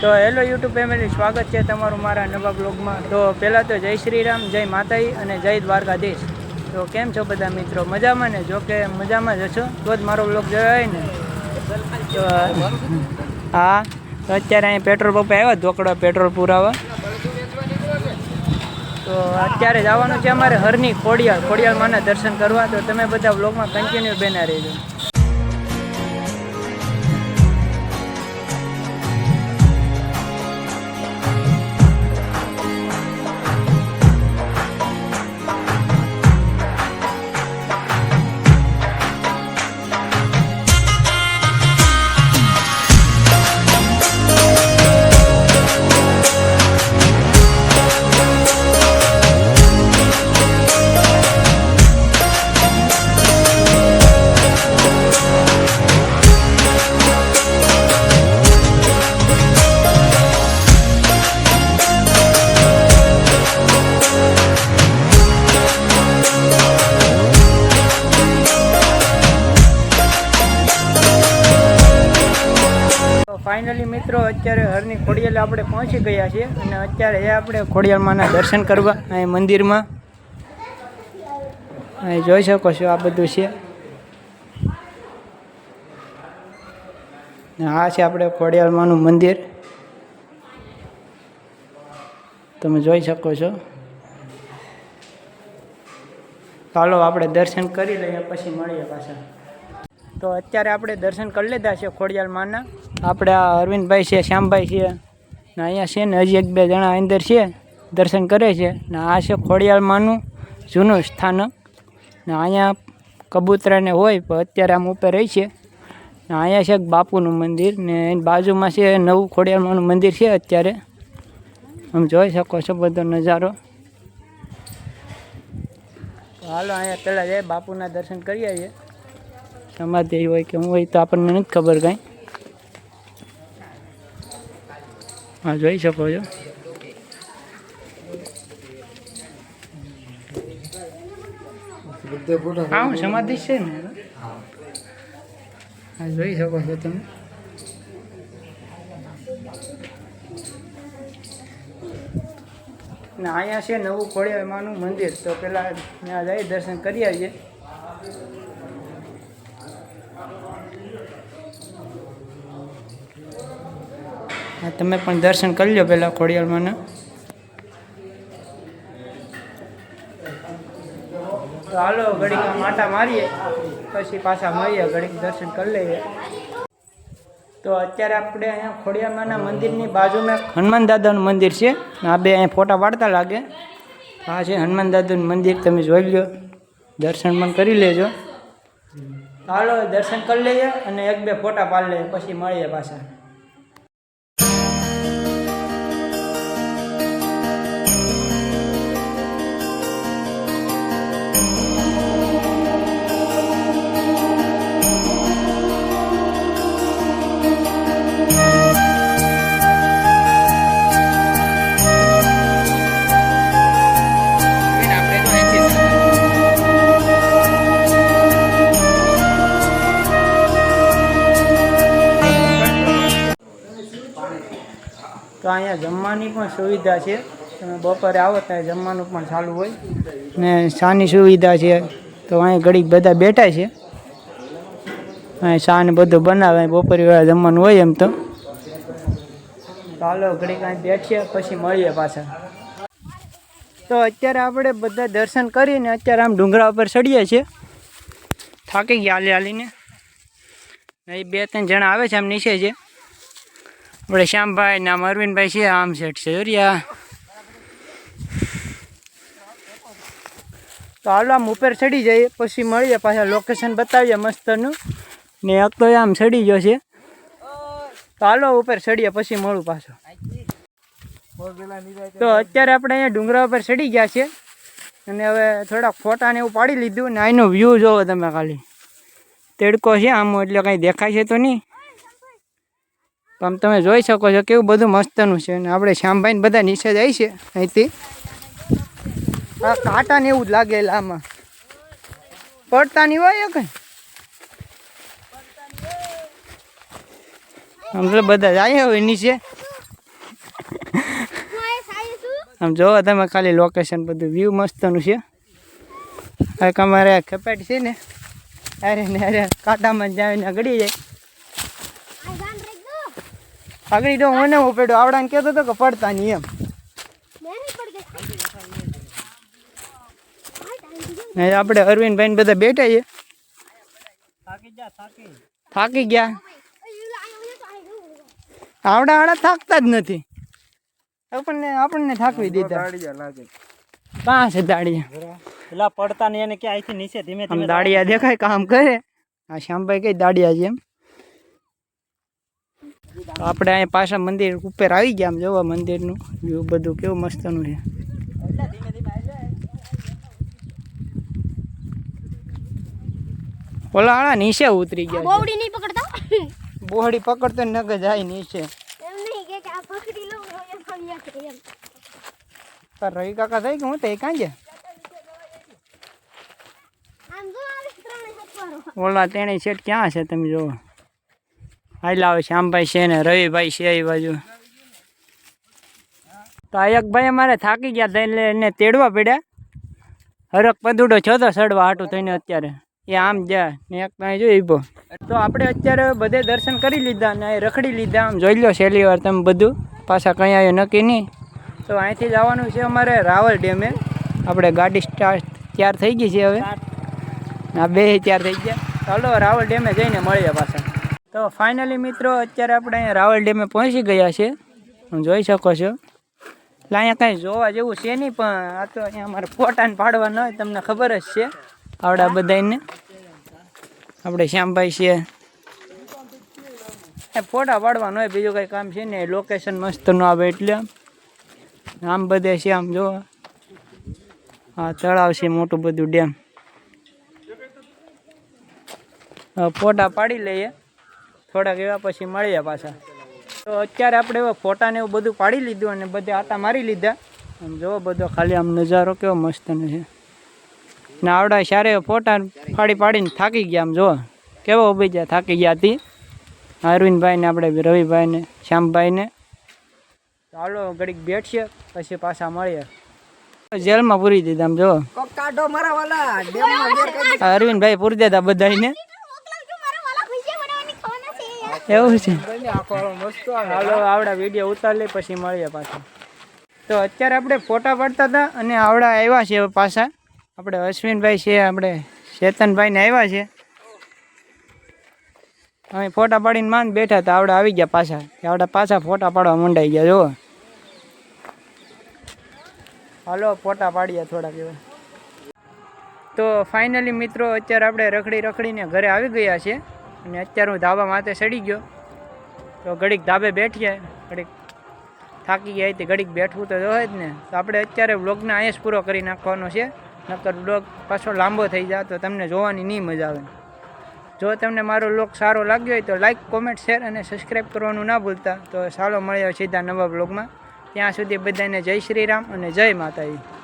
તો hello YouTube family, સ્વાગત છે તમારું મારા નવા બ્લોગમાં. તો પહેલાં તો જય શ્રી રામ, જય માતાજી અને જય દ્વારકાધીશ. તો કેમ છો બધા મિત્રો? મજામાં ને? જો કે મજામાં જ છો તો જ મારો બ્લોગ જોયો ને? તો, હા, તો અત્યારે અહીં પેટ્રોલ પંપે આવ્યા ધોકડો પેટ્રોલ પુરાવા. તો અત્યારે જવાનું છે અમારે હરની ખોડિયાળ. ખોડિયાળ માના દર્શન કરવા. તો તમે બધા બ્લોગમાં કન્ટિન્યુ બેના રહેજો. ફાઇનલી મિત્રો, અત્યારે હરની ખોડિયાલ આપણે પહોંચી ગયા છીએ અને અત્યારે એ આપણે ખોડિયાલમાંના દર્શન કરવા અહીં મંદિરમાં. અહીં જોઈ શકો છો આ બધું છે. આ છે આપણે ખોડિયાલમાંનું મંદિર. તમે જોઈ શકો છો. ચાલો આપણે દર્શન કરી લઈએ, પછી મળીએ પાછા. તો અત્યારે આપણે દર્શન કરી લીધા છે ખોડિયાલ માના. આપણે અરવિંદભાઈ છે, શ્યામભાઈ છે, ને અહીંયા છે ને હજી એક બે જણા અંદર છે, દર્શન કરે છે. ને આ છે ખોડિયાલ માનું જૂનું સ્થાનક. ને અહીંયા કબૂતરાને હોય પણ અત્યારે આમ ઉપર રહી છે. ને અહીંયા છે બાપુનું મંદિર ને એની બાજુમાં છે નવું ખોડિયાલ માનું મંદિર છે અત્યારે. આમ જોઈ શકો છો બધો નજારો. હાલો અહીંયા પહેલાં જાય, બાપુના દર્શન કરી આવીએ. સમાધિ હોય કે હું હોય તો આપણને નથી ખબર કાંઈ. હા, જોઈ શકો છો. સમાધિ છે ને. હા, જોઈ શકો છો તમે. ને અહીંયા છે નવું ખોડિયારમાંનું મંદિર. તો પેલા ત્યાં જઈ દર્શન કરી આવીએ. હા, તમે પણ દર્શન કરી લો પહેલાં ખોડિયાલમાંના તો હાલો ઘડીક માટા મારીએ, પછી પાછા મળીએ, ઘડીક દર્શન કરી લઈએ. તો અત્યારે આપણે અહીંયા ખોડિયામાના મંદિરની બાજુમાં હનુમાન દાદાનું મંદિર છે. આ બે અહીંયા ફોટા પાડતા લાગે. આ છે હનુમાન દાદાનું મંદિર, તમે જોઈ લો દર્શન પણ કરી લેજો. હાલો, દર્શન કરી લઈએ અને એક બે ફોટા પાડી લઈએ, પછી મળીએ પાછા. અહીંયા જમવાની પણ સુવિધા છે. તમે બપોરે આવો ત્યાં જમવાનું પણ ચાલુ હોય. ને શાની સુવિધા છે. તો અહીં ઘડીક બધા બેઠા છે. અહીં શા ને બધું બનાવે, બપોરે વેળા જમવાનું હોય એમ તો. ચાલો ઘડીક અહીં બેઠીએ, પછી મળીએ પાછા. તો અત્યારે આપણે બધા દર્શન કરીને અત્યારે આમ ડુંગરા ઉપર ચડીએ છીએ. થાકી ગયા હાલી હાલીને. અહીં બે ત્રણ જણા આવે છે આમ નીચે છે આપણે શ્યામભાઈ નામ અરવિંદભાઈ છે, આમ શેઠ છે તો હાલો, આમ ઉપર ચડી જઈએ, પછી મળીએ પાછા લોકેશન બતાવીએ મસ્તનું. ને એક તો આમ ચડી ગયો છે. તો હાલો, ઉપર ચડીએ, પછી મળું પાછો. તો અત્યારે આપણે અહીંયા ડુંગરા ઉપર ચડી ગયા છે. અને હવે થોડાક ફોટા ને એવું પાડી લીધું. ને અહીંનો વ્યૂ જોવો તમે ખાલી. તેડકો છે, આમ એટલે કાંઈ દેખાય છે તો નહીં. આમ તમે જોઈ શકો છો કેવું બધું મસ્તનું છે અને આપણે શ્યામભાઈને બધા નીચે જાય છે અહીંથી. આ કાંટા ને એવું જ લાગે આમાં. પડતા નહીં હોય કઈ? તો બધા જાય હવે નીચે. આમ જોવો તમે ખાલી લોકેશન બધું વ્યૂ મસ્તનું છે. આ અમારે કપાટ છે ને. અરે ને અરે, કાંટામાં જાવીને ગળી જાય. આગળ તો મને ઉપેડો આવડાને કહેતો હતો કે પડતા નહીં એમ. ને આપણે અરવિંદભાઈ ને બધા બેઠા છે થાકી ગયા આવડા આવડા થાકતા જ નથી. આપણને આપણને થાકવી દીધા. કાં છે દાડિયા પેલા પડતા ને એને કે અહીંથી નીચે ધીમે ધીમે દાડિયા દેખાય કામ કરે. આ શ્યામભાઈ કઈ દાડિયા છે એમ? તો આપણે અહીંયા પાછા મંદિર ઉપર આવી ગયા આમ જોવા મંદિરનું. વ્યૂ બધું કેવું મસ્તનું છે. ઓલા આણા નીચે ઉતરી ગયા છે. બોવડી નહીં પકડતા? બોહડી પકડતો નગ જાય નીચે. એમ નહીં કે કે આ પકડી લઉં એમ ફળિયા કરે એમ. તાર રવિ કાકા થઈ કે હું તે કાં ગયા? ઓલા તેણી સેટ ક્યાં છે તમે જોવો. હાલા આવે શ્યામભાઈ છે ને રવિભાઈ છે એ બાજુ. તો આયકભાઈ અમારે થાકી ગયા એટલે એને તેડવા પડ્યા. હરક પદુડો છો તો સડવા હાટું થઈને અત્યારે. એ આમ જા ને એક ભાઈ જોઈ ઈભો. તો આપણે અત્યારે બધે દર્શન કરી લીધા ને અહીં રખડી લીધા આમ જોઈ લો છેલ્લી વાર તમે બધું. પાછા કંઈ આવ્યું નક્કી નહીં. તો અહીંથી જવાનું છે અમારે રાવલ ડેમે. આપણે ગાડી સ્ટાર્ટ તૈયાર થઈ ગઈ છે હવે. આ બે તૈયાર થઈ ગયા. ચાલો રાવલ ડેમે જઈને મળીએ પાછા. તો ફાઇનલી મિત્રો, અત્યારે આપણે રાવલ ડેમે પહોંચી ગયા છે જોઈ શકો છો. એટલે અહીંયા કાંઈ જોવા જેવું છે નહીં, પણ આ તો અહીંયા અમારે ફોટાને પાડવા ન હોય, તમને ખબર જ છે. આવડા બધાને આપણે શ્યામભાઈ છે ફોટા પાડવા ન હોય, બીજું કાંઈ કામ છે ને લોકેશન મસ્ત ન આવે એટલે. આમ બધે છે આમ જો. હા, તળાવ છે મોટું બધું ડેમ. ફોટા પાડી લઈએ. થોડાક એવા પછી મળીએ પાછા. તો અત્યારે આપણે એવા ફોટા ને એવું બધું પાડી લીધું અને બધે આટા મારી લીધા. આમ જોવો બધો ખાલી આમ નજારો કેવો મસ્તનો છે. ને આવડા સારે ફોટા પાડી પાડીને થાકી ગયા આમ જો કેવો ઊભી ગયા થાકી ગયા હતી અરવિંદભાઈને આપણે રવિભાઈને શ્યામભાઈને. ચાલો ઘડીક બેઠશે પછી પાછા મળીએ. જેલમાં પૂરી દીધા આમ જો અરવિંદભાઈ પૂરી દેતા બધાને મોકલાવજો મારા વાલા ભજીયા બનાવવાની ખાવાના છે એવું છે. હાલો આવડા વીડિયો ઉતારી લઈ પછી મળીએ પાછા. તો અત્યારે આપણે ફોટા પાડતા હતા અને આવડા આવ્યા છે પાછા. આપણે અશ્વિનભાઈ છે આપણે ચેતનભાઈને આવ્યા છે. અમે ફોટા પાડીને માંડ બેઠા હતા આવડા આવી ગયા પાછા. આવડા પાછા ફોટા પાડવા મંડાઈ ગયા જુઓ. હાલો ફોટા પાડીએ થોડાક એવા. તો ફાઇનલી મિત્રો અત્યારે આપણે રખડી રખડીને ઘરે આવી ગયા છે અને અત્યારે હું ધાબા માથે ચડી ગયો. તો ઘડીક ધાબે બેઠીએ ઘડીક થાકી ગયા હતી ઘડીક બેઠવું તો હોય જ ને. તો આપણે અત્યારે બ્લોગને અહીંયા પૂરો કરી નાખવાનો છે. નકર વ્લોગ પાછો લાંબો થઈ જાય તો તમને જોવાની નહીં મજા આવે. જો તમને મારો બ્લોગ સારો લાગ્યો હોય તો લાઇક કોમેન્ટ શેર અને સબસ્ક્રાઈબ કરવાનું ના ભૂલતા. તો ચાલો મળ્યો સીધા નવા વ્લોગમાં. ત્યાં સુધી બધાને જય શ્રી રામ અને જય માતાજી.